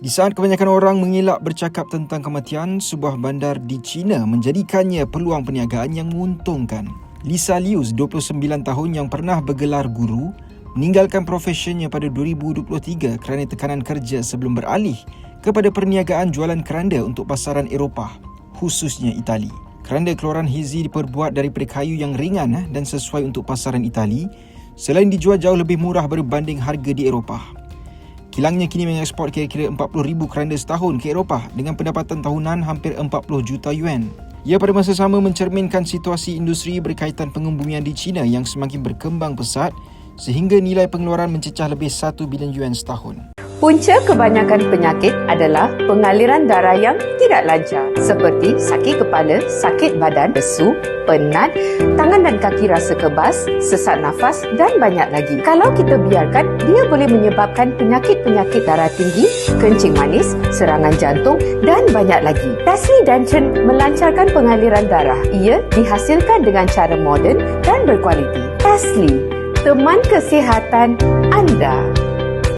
Di saat kebanyakan orang mengelak bercakap tentang kematian, sebuah bandar di China menjadikannya peluang perniagaan yang menguntungkan. Lisa Lius, 29 tahun yang pernah bergelar guru, meninggalkan profesionnya pada 2023 kerana tekanan kerja sebelum beralih kepada perniagaan jualan keranda untuk pasaran Eropah, khususnya Itali. Keranda keluaran Hizi diperbuat daripada kayu yang ringan eh, dan sesuai untuk pasaran Itali, selain dijual jauh lebih murah berbanding harga di Eropah. Kilangnya kini mengekspor kira-kira 40,000 keranda setahun ke Eropah dengan pendapatan tahunan hampir 40 juta yuan. Ia pada masa sama mencerminkan situasi industri berkaitan pengembumian di China yang semakin berkembang pesat sehingga nilai pengeluaran mencecah lebih 1 bilion yuan setahun. Punca kebanyakan penyakit adalah pengaliran darah yang tidak lancar seperti sakit kepala, sakit badan, lesu, penat, tangan dan kaki rasa kebas, sesak nafas dan banyak lagi. Kalau kita biarkan, dia boleh menyebabkan penyakit-penyakit darah tinggi, kencing manis, serangan jantung dan banyak lagi. Tasli Danchen melancarkan pengaliran darah. Ia dihasilkan dengan cara moden dan berkualiti. Tasli, teman kesihatan anda.